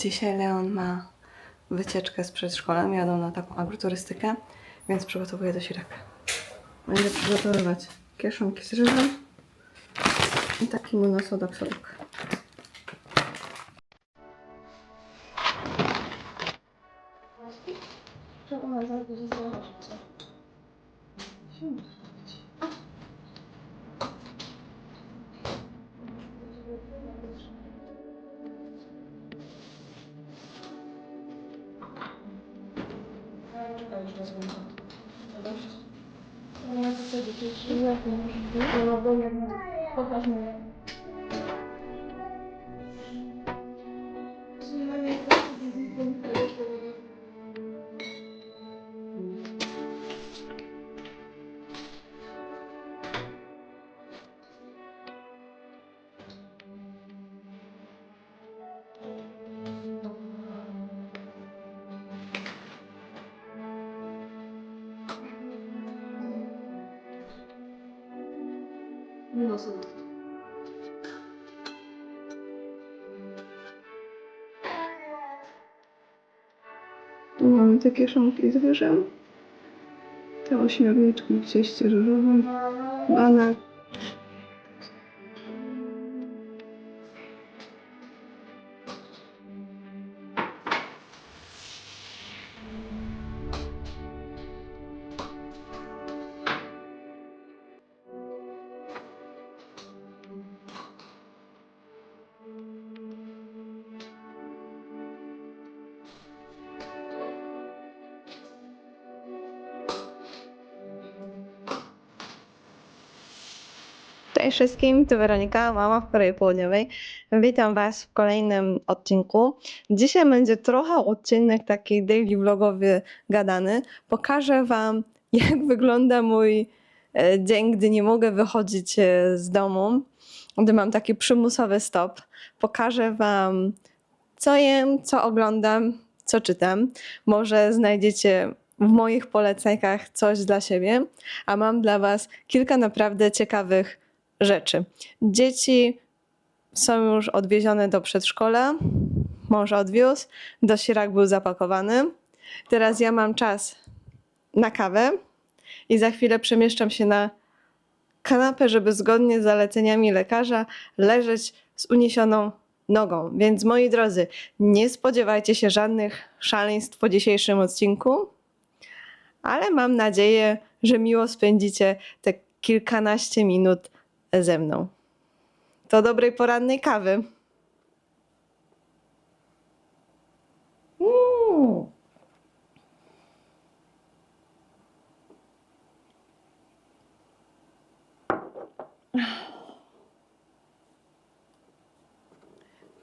Dzisiaj Leon ma wycieczkę z przedszkolem, jadą na taką agroturystykę, więc przygotowuję dosiłek. Będę przygotowywać kieszonki z rybą i taki Wtedy, kiedy się nie Pokaż mi. Tu mamy te kieszonki z ryżem. Te ośmiorniczki w cieście ryżowym. Banan. Wszystkim, tu Weronika, mama w Korei Południowej. Witam Was w kolejnym odcinku. Dzisiaj będzie trochę odcinek taki daily vlogowy gadany. Pokażę Wam, jak wygląda mój e, dzień, gdy nie mogę wychodzić e, z domu, gdy mam taki przymusowy stop. Pokażę Wam, co jem, co oglądam, co czytam. Może znajdziecie w moich polecajkach coś dla siebie, a mam dla Was kilka naprawdę ciekawych rzeczy. Dzieci są już odwiezione do przedszkola, mąż odwiózł, dosirak był zapakowany. Teraz ja mam czas na kawę i za chwilę przemieszczam się na kanapę, żeby zgodnie z zaleceniami lekarza leżeć z uniesioną nogą. Więc moi drodzy, nie spodziewajcie się żadnych szaleństw po dzisiejszym odcinku, ale mam nadzieję, że miło spędzicie te kilkanaście minut ze mną. To dobrej porannej kawy.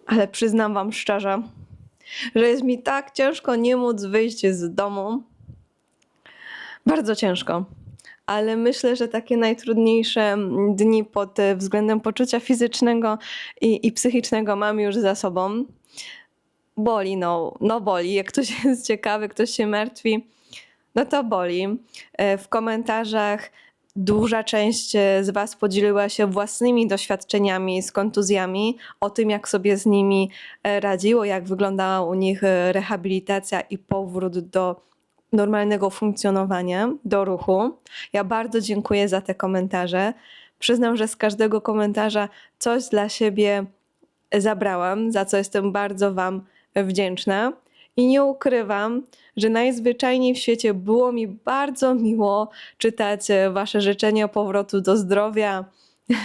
Ale przyznam Wam szczerze, że jest mi tak ciężko nie móc wyjść z domu. Bardzo ciężko ale myślę, że takie najtrudniejsze dni pod e, względem poczucia fizycznego i, i psychicznego mam już za sobą. Boli, no, no boli. Jak ktoś jest ciekawy, ktoś się martwi, no to boli. E, W komentarzach duża część e, z Was podzieliła się własnymi doświadczeniami z kontuzjami, o tym, jak sobie z nimi radziło, jak wyglądała u nich rehabilitacja i powrót do normalnego funkcjonowania, do ruchu. Ja bardzo dziękuję za te komentarze. Przyznam, że z każdego komentarza coś dla siebie zabrałam, za co jestem bardzo Wam wdzięczna. I nie ukrywam, że najzwyczajniej w świecie było mi bardzo miło czytać e, Wasze życzenia powrotu do zdrowia.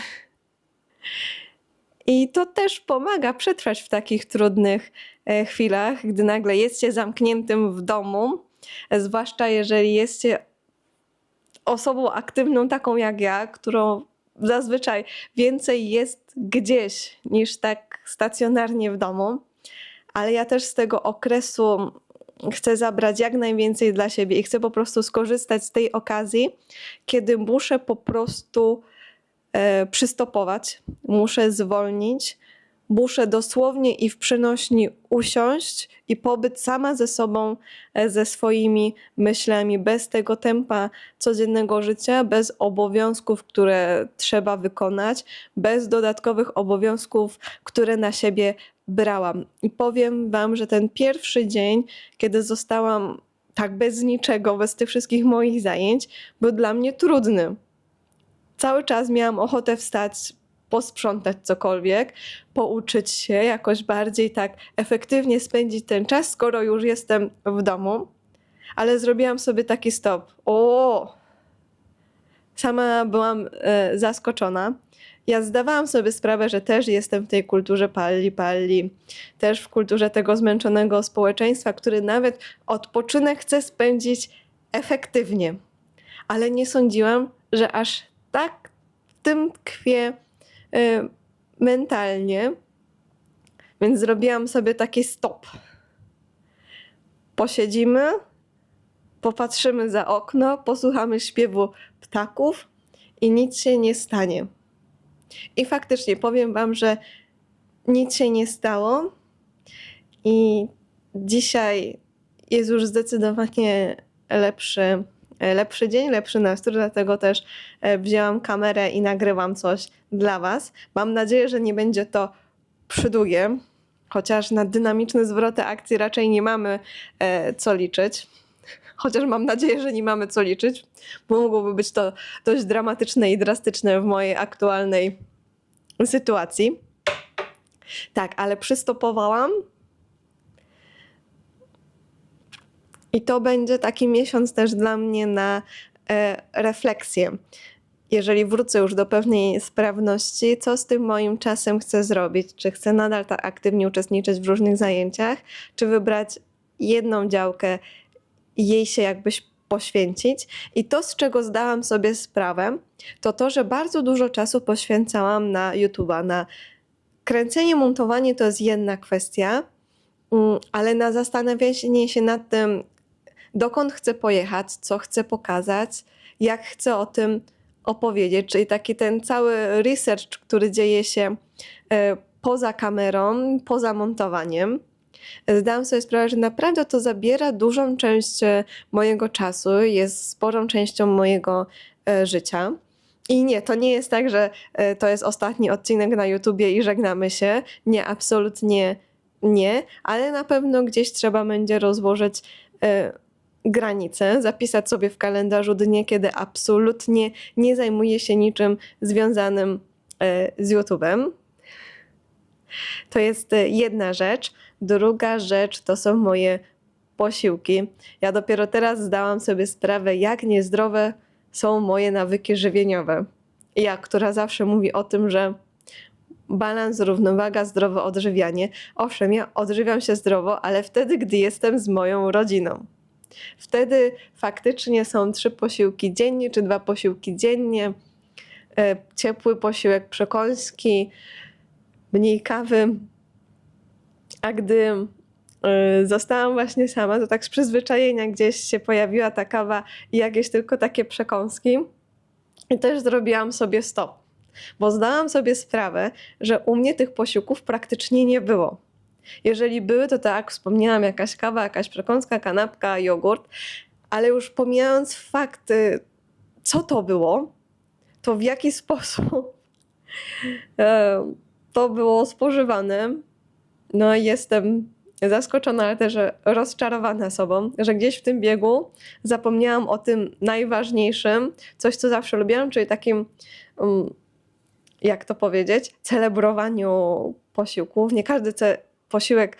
I to też pomaga przetrwać w takich trudnych e, chwilach, gdy nagle jest się zamkniętym w domu, zwłaszcza jeżeli jest się osobą aktywną taką jak ja, którą zazwyczaj więcej jest gdzieś niż tak stacjonarnie w domu. Ale ja też z tego okresu chcę zabrać jak najwięcej dla siebie i chcę po prostu skorzystać z tej okazji, kiedy muszę po prostu e, przystopować, muszę zwolnić, muszę dosłownie i w przenośni usiąść i pobyć sama ze sobą, e, ze swoimi myślami, bez tego tempa codziennego życia, bez obowiązków, które trzeba wykonać, bez dodatkowych obowiązków, które na siebie brałam. I powiem Wam, że ten pierwszy dzień, kiedy zostałam tak bez niczego, bez tych wszystkich moich zajęć, był dla mnie trudny. Cały czas miałam ochotę wstać, posprzątać cokolwiek, pouczyć się, jakoś bardziej tak efektywnie spędzić ten czas, skoro już jestem w domu. Ale zrobiłam sobie taki stop. O! Sama byłam e, zaskoczona. Ja zdawałam sobie sprawę, że też jestem w tej kulturze palli, palli, też w kulturze tego zmęczonego społeczeństwa, który nawet odpoczynek chce spędzić efektywnie. Ale nie sądziłam, że aż tak w tym tkwię y, mentalnie. Więc zrobiłam sobie taki stop. Posiedzimy, popatrzymy za okno, posłuchamy śpiewu ptaków i nic się nie stanie. I faktycznie powiem Wam, że nic się nie stało. I dzisiaj jest już zdecydowanie lepszy, lepszy dzień, lepszy nastrój, dlatego też e, wzięłam kamerę i nagrywam coś dla Was. Mam nadzieję, że nie będzie to przydługie, chociaż na dynamiczne zwroty akcji raczej nie mamy e, co liczyć. Chociaż mam nadzieję, że nie mamy co liczyć, bo mogłoby być to dość dramatyczne i drastyczne w mojej aktualnej sytuacji. Tak, ale przystopowałam. I to będzie taki miesiąc też dla mnie na e, refleksję. Jeżeli wrócę już do pewnej sprawności, co z tym moim czasem chcę zrobić? Czy chcę nadal tak aktywnie uczestniczyć w różnych zajęciach, czy wybrać jedną działkę jej się jakbyś poświęcić. I to, z czego zdałam sobie sprawę, to to, że bardzo dużo czasu poświęcałam na YouTube'a, na kręcenie, montowanie to jest jedna kwestia, mm, ale na zastanawianie się nad tym, dokąd chcę pojechać, co chcę pokazać, jak chcę o tym opowiedzieć, czyli taki ten cały research, który dzieje się e, poza kamerą, poza montowaniem. Zdałam sobie sprawę, że naprawdę to zabiera dużą część e, mojego czasu, jest sporą częścią mojego e, życia. I nie, to nie jest tak, że e, to jest ostatni odcinek na YouTubie i żegnamy się. Nie, absolutnie nie, ale na pewno gdzieś trzeba będzie rozłożyć granice, zapisać sobie w kalendarzu dnie, kiedy absolutnie nie zajmuję się niczym związanym z YouTube'em. To jest jedna rzecz. Druga rzecz to są moje posiłki. Ja dopiero teraz zdałam sobie sprawę, jak niezdrowe są moje nawyki żywieniowe. Ja, która zawsze mówi o tym, że balans, równowaga, zdrowe odżywianie. Owszem, ja odżywiam się zdrowo, ale wtedy, gdy jestem z moją rodziną. Wtedy faktycznie są trzy posiłki dziennie, czy dwa posiłki dziennie. E, ciepły posiłek, przekąski, mniej kawy, a gdy y, zostałam właśnie sama, to tak z przyzwyczajenia gdzieś się pojawiła ta kawa i jakieś tylko takie przekąski. I też zrobiłam sobie stop, bo zdałam sobie sprawę, że u mnie tych posiłków praktycznie nie było. Jeżeli były, to tak wspomniałam, jakaś kawa, jakaś przekąska, kanapka, jogurt, ale już pomijając fakty, co to było, to w jaki sposób e, to było spożywane, no jestem zaskoczona, ale też rozczarowana sobą, że gdzieś w tym biegu zapomniałam o tym najważniejszym, coś co zawsze lubiłam, czyli takim, um, jak to powiedzieć, celebrowaniu posiłków. Nie każdy posiłek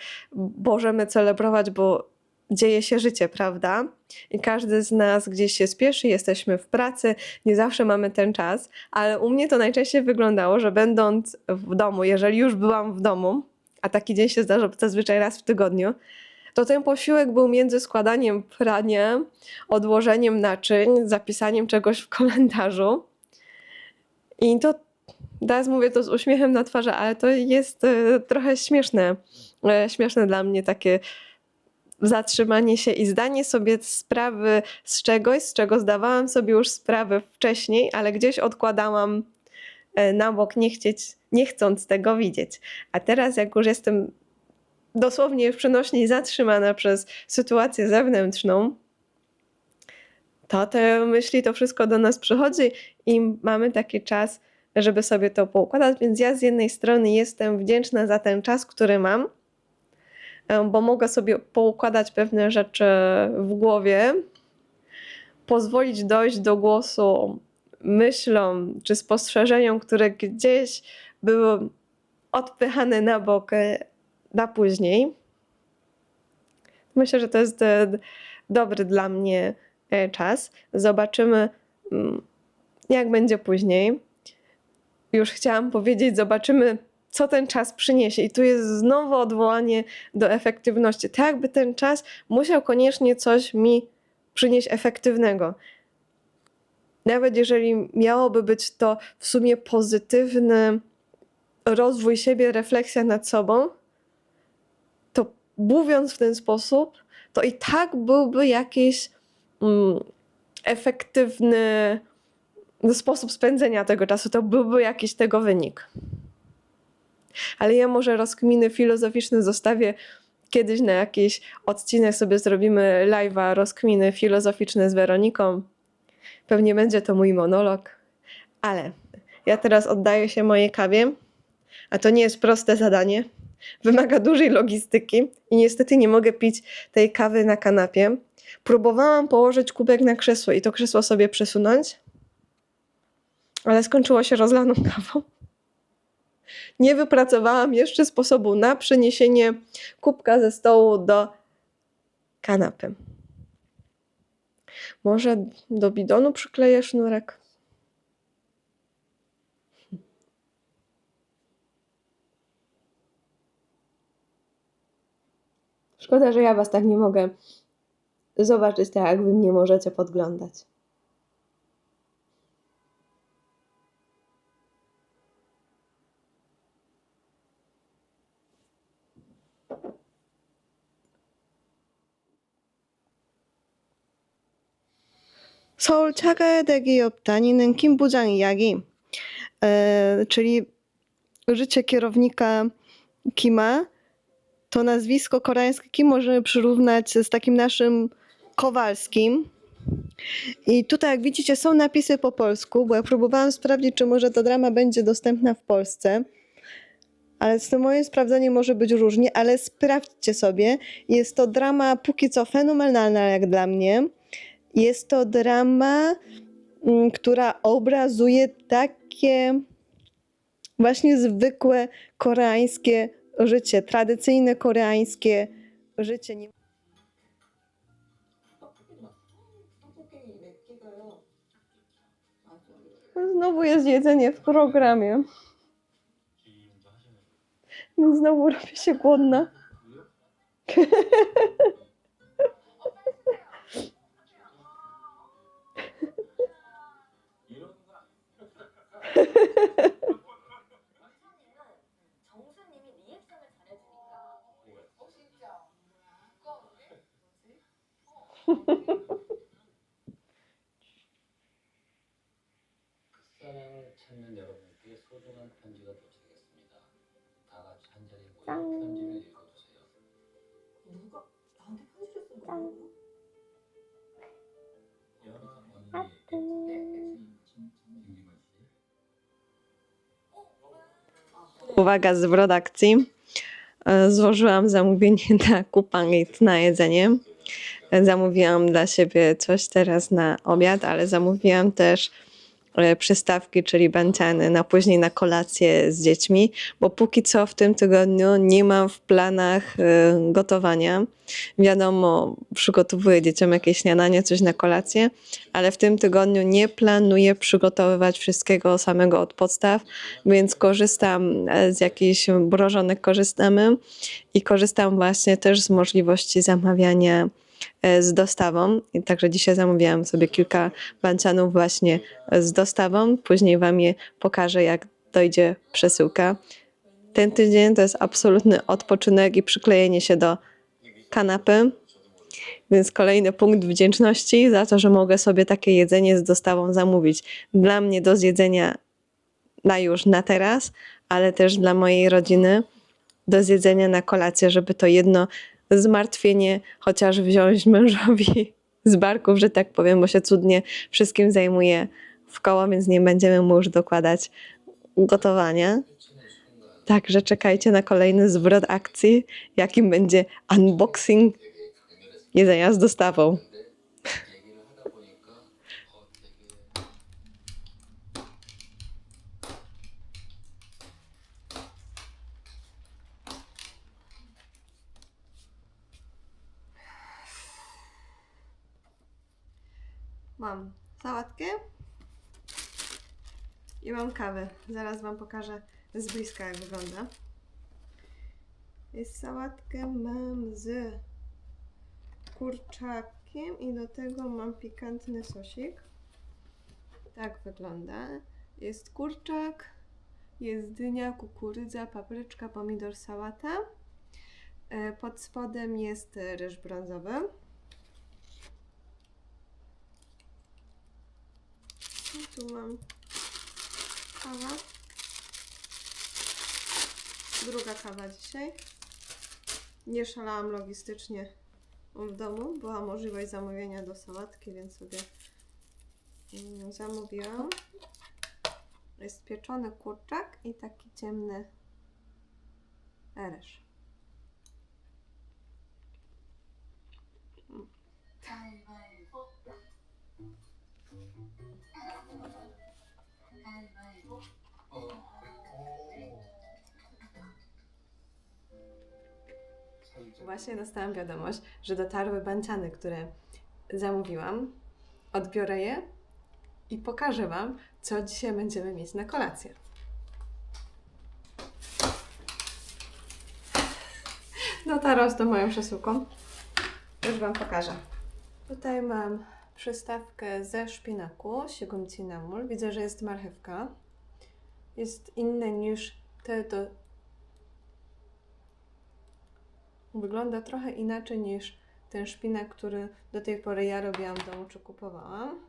możemy celebrować, bo dzieje się życie, prawda? I każdy z nas gdzieś się spieszy, jesteśmy w pracy, nie zawsze mamy ten czas, ale u mnie to najczęściej wyglądało, że będąc w domu, jeżeli już byłam w domu, a taki dzień się zdarza zazwyczaj raz w tygodniu, to ten posiłek był między składaniem prania, odłożeniem naczyń, zapisaniem czegoś w kalendarzu. I to teraz mówię to z uśmiechem na twarzy, ale to jest e, trochę śmieszne. E, śmieszne dla mnie takie zatrzymanie się i zdanie sobie sprawy z czegoś, z czego zdawałam sobie już sprawę wcześniej, ale gdzieś odkładałam e, na bok, nie, chcieć, nie chcąc tego widzieć. A teraz, jak już jestem dosłownie w przenośni zatrzymana przez sytuację zewnętrzną, to te myśli, to wszystko do nas przychodzi i mamy taki czas żeby sobie to poukładać, więc ja z jednej strony jestem wdzięczna za ten czas, który mam, em, bo mogę sobie poukładać pewne rzeczy w głowie, pozwolić dojść do głosu myślom czy spostrzeżeniom, które gdzieś były odpychane na bok e, na później. Myślę, że to jest e, dobry dla mnie e, czas. Zobaczymy, mm, jak będzie później. Już chciałam powiedzieć, zobaczymy, co ten czas przyniesie. I tu jest znowu odwołanie do efektywności. Tak, jakby ten czas musiał koniecznie coś mi przynieść efektywnego. Nawet jeżeli miałoby być to w sumie pozytywny rozwój siebie, refleksja nad sobą, to mówiąc w ten sposób, to i tak byłby jakiś mm, efektywny sposób spędzenia tego czasu, to byłby jakiś tego wynik. Ale ja może rozkminy filozoficzne zostawię kiedyś na jakiś odcinek sobie zrobimy live'a rozkminy filozoficzne z Weroniką. Pewnie będzie to mój monolog, ale ja teraz oddaję się mojej kawie, a to nie jest proste zadanie. Wymaga dużej logistyki i niestety nie mogę pić tej kawy na kanapie. Próbowałam położyć kubek na krzesło i to krzesło sobie przesunąć, ale skończyło się rozlaną kawą. Nie wypracowałam jeszcze sposobu na przeniesienie kubka ze stołu do kanapy. Może do bidonu przykleję sznurek? Szkoda, że ja was tak nie mogę zobaczyć, tak jak wy mnie możecie podglądać. 서울 차가야 대기업 다니는 김 부장 이야기, e, czyli życie kierownika Kima, to nazwisko koreańskie Kim możemy przyrównać z takim naszym Kowalskim. I tutaj, jak widzicie, są napisy po polsku, bo ja próbowałam sprawdzić, czy może ta drama będzie dostępna w Polsce. Ale z tym moim sprawdzeniem może być różnie, ale sprawdźcie sobie. Jest to drama póki co fenomenalna jak dla mnie. Jest to drama, mm, która obrazuje takie właśnie zwykłe koreańskie życie, tradycyjne koreańskie życie. Znowu jest jedzenie w programie. Znowu robię się głodna. Uwaga z redakcji. E, Złożyłam zamówienie na kupangit na jedzenie. E, Zamówiłam dla siebie coś teraz na obiad, ale zamówiłam też przystawki, czyli banciany na później na kolację z dziećmi, bo póki co w tym tygodniu nie mam w planach e, gotowania. Wiadomo, przygotowuję dzieciom jakieś śniadanie, coś na kolację, ale w tym tygodniu nie planuję przygotowywać wszystkiego samego od podstaw, więc korzystam e, z jakichś mrożonek, korzystamy i korzystam właśnie też z możliwości zamawiania e, z dostawą. Także dzisiaj zamówiłam sobie kilka bancianów właśnie z dostawą. Później Wam je pokażę, jak dojdzie przesyłka. Ten tydzień to jest absolutny odpoczynek i przyklejenie się do kanapy. Więc kolejny punkt wdzięczności za to, że mogę sobie takie jedzenie z dostawą zamówić. Dla mnie do zjedzenia na już, na teraz, ale też dla mojej rodziny do zjedzenia na kolację, żeby to jedno zmartwienie chociaż wziąć mężowi z barków, że tak powiem, bo się cudnie wszystkim zajmuje w koło, więc nie będziemy mu już dokładać gotowania. Także czekajcie na kolejny zwrot akcji, jakim będzie unboxing jedzenia z dostawą. Mam sałatkę i mam kawę. Zaraz Wam pokażę z bliska, jak wygląda. Jest sałatkę mam z kurczakiem i do tego mam pikantny sosik. Tak wygląda. Jest kurczak, jest dynia, kukurydza, papryczka, pomidor, sałata. E, Pod spodem jest ryż brązowy. I tu mam kawa. Druga kawa dzisiaj. Nie szalałam logistycznie w domu. Była możliwość zamówienia do sałatki, więc sobie mm, zamówiłam. Jest pieczony kurczak i taki ciemny ryż. Właśnie dostałam wiadomość, że dotarły banciany, które zamówiłam. Odbiorę je i pokażę Wam, co dzisiaj będziemy mieć na kolację. Dotarłam z tą moją przesyłką. Już Wam pokażę. Tutaj mam przystawkę ze szpinaku, siegum cinnamon. Widzę, że jest marchewka. Jest inne niż te do Wygląda trochę inaczej niż ten szpinak, który do tej pory ja robiłam w domu czy kupowałam.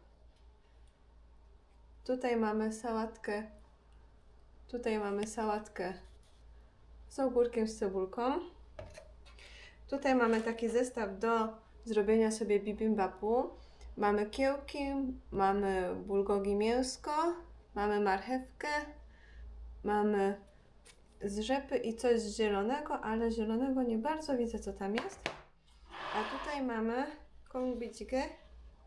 Tutaj mamy sałatkę. Tutaj mamy sałatkę z ogórkiem, z cebulką. Tutaj mamy taki zestaw do zrobienia sobie bibimbapu. Mamy kiełki, mamy bulgogi mięsko, mamy marchewkę, mamy z rzepy i coś z zielonego, ale zielonego nie bardzo widzę, co tam jest. A tutaj mamy kongbicigę.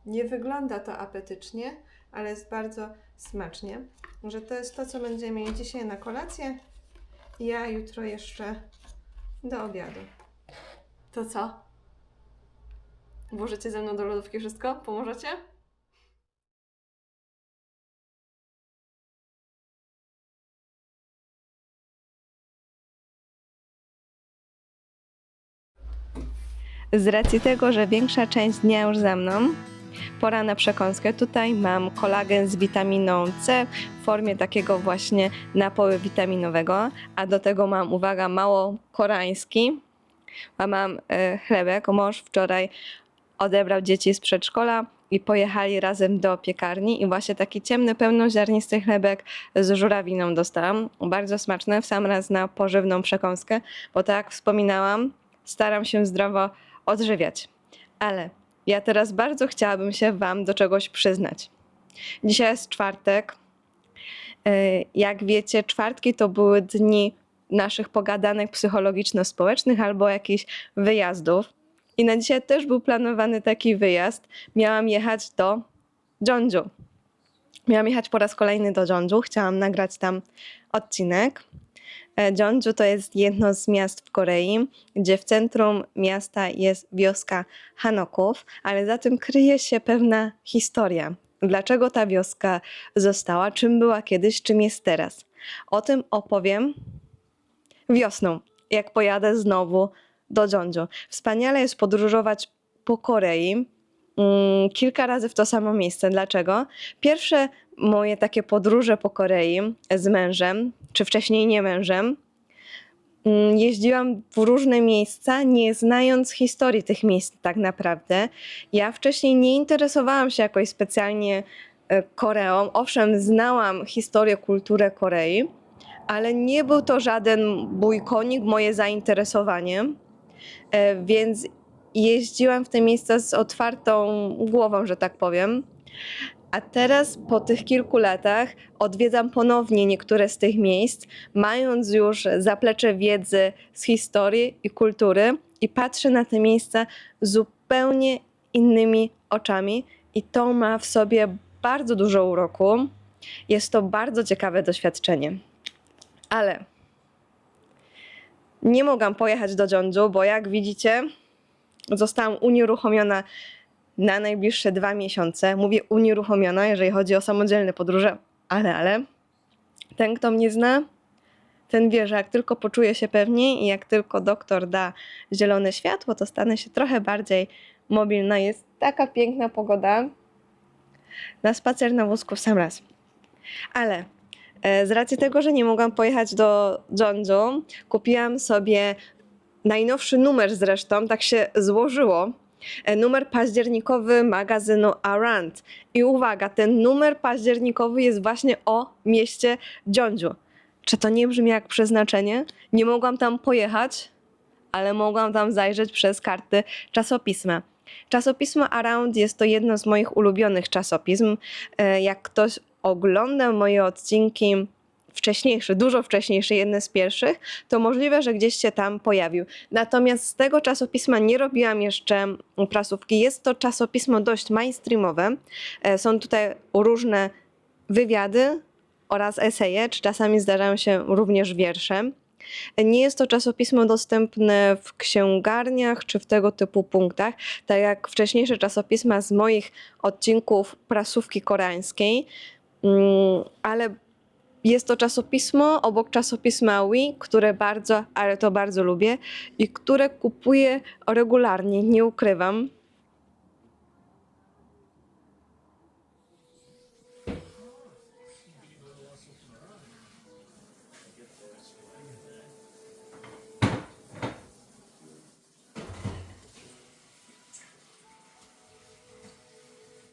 Nie wygląda to apetycznie, ale jest bardzo smacznie. Że to jest to, co będziemy mieli dzisiaj na kolację. Ja jutro jeszcze do obiadu. To co? Włożycie ze mną do lodówki wszystko? Pomożecie? Z racji tego, że większa część dnia już za mną, pora na przekąskę. Tutaj mam kolagen z witaminą C w formie takiego właśnie napoju witaminowego, a do tego mam, uwaga, mało koreański, a mam e, chlebek. Mąż wczoraj odebrał dzieci z przedszkola i pojechali razem do piekarni i właśnie taki ciemny, pełnoziarnisty chlebek z żurawiną dostałam. Bardzo smaczne, w sam raz na pożywną przekąskę, bo tak jak wspominałam, staram się zdrowo odżywiać. Ale ja teraz bardzo chciałabym się Wam do czegoś przyznać. Dzisiaj jest czwartek. Yy, Jak wiecie, czwartki to były dni naszych pogadanek psychologiczno-społecznych albo jakichś wyjazdów. I na dzisiaj też był planowany taki wyjazd. Miałam jechać do Jeonju. Miałam jechać po raz kolejny do Jeonju. Chciałam nagrać tam odcinek. E, Jeonju to jest jedno z miast w Korei, gdzie w centrum miasta jest wioska Hanoków, ale za tym kryje się pewna historia. Dlaczego ta wioska została, czym była kiedyś, czym jest teraz. O tym opowiem wiosną, jak pojadę znowu do Jeonju. Wspaniale jest podróżować po Korei. mm, Kilka razy w to samo miejsce. Dlaczego? Pierwsze moje takie podróże po Korei z mężem, czy wcześniej nie mężem, mm, jeździłam w różne miejsca, nie znając historii tych miejsc tak naprawdę. Ja wcześniej nie interesowałam się jakoś specjalnie e, Koreą. Owszem, znałam historię, kulturę Korei, ale nie był to żaden bójkonik, moje zainteresowanie. E, Więc jeździłam w te miejsca z otwartą głową, że tak powiem. A teraz po tych kilku latach odwiedzam ponownie niektóre z tych miejsc, mając już zaplecze wiedzy z historii i kultury i patrzę na te miejsca zupełnie innymi oczami i to ma w sobie bardzo dużo uroku. Jest to bardzo ciekawe doświadczenie. Ale nie mogłam pojechać do Jeonju, bo jak widzicie, zostałam unieruchomiona na najbliższe dwa miesiące. Mówię unieruchomiona, jeżeli chodzi o samodzielne podróże, ale, ale ten, kto mnie zna, ten wie, że jak tylko poczuję się pewniej i jak tylko doktor da zielone światło, to stanę się trochę bardziej mobilna. Jest taka piękna pogoda na spacer na wózku w sam raz. Ale e, z racji tego, że nie mogłam pojechać do Jeonju, kupiłam sobie najnowszy numer zresztą, tak się złożyło, numer październikowy magazynu Around. I uwaga, ten numer październikowy jest właśnie o mieście Jeonju. Czy to nie brzmi jak przeznaczenie? Nie mogłam tam pojechać, ale mogłam tam zajrzeć przez karty czasopisma. Czasopismo Around jest to jedno z moich ulubionych czasopism. E, Jak ktoś ogląda moje odcinki wcześniejsze, dużo wcześniejsze, jedne z pierwszych, to możliwe, że gdzieś się tam pojawił. Natomiast z tego czasopisma nie robiłam jeszcze prasówki. Jest to czasopismo dość mainstreamowe. E, Są tutaj różne wywiady oraz eseje, czy czasami zdarzają się również wiersze. Nie jest to czasopismo dostępne w księgarniach czy w tego typu punktach, tak jak wcześniejsze czasopisma z moich odcinków prasówki koreańskiej, Mm, ale jest to czasopismo obok czasopisma Wii, które bardzo, ale to bardzo lubię i które kupuję regularnie, nie ukrywam.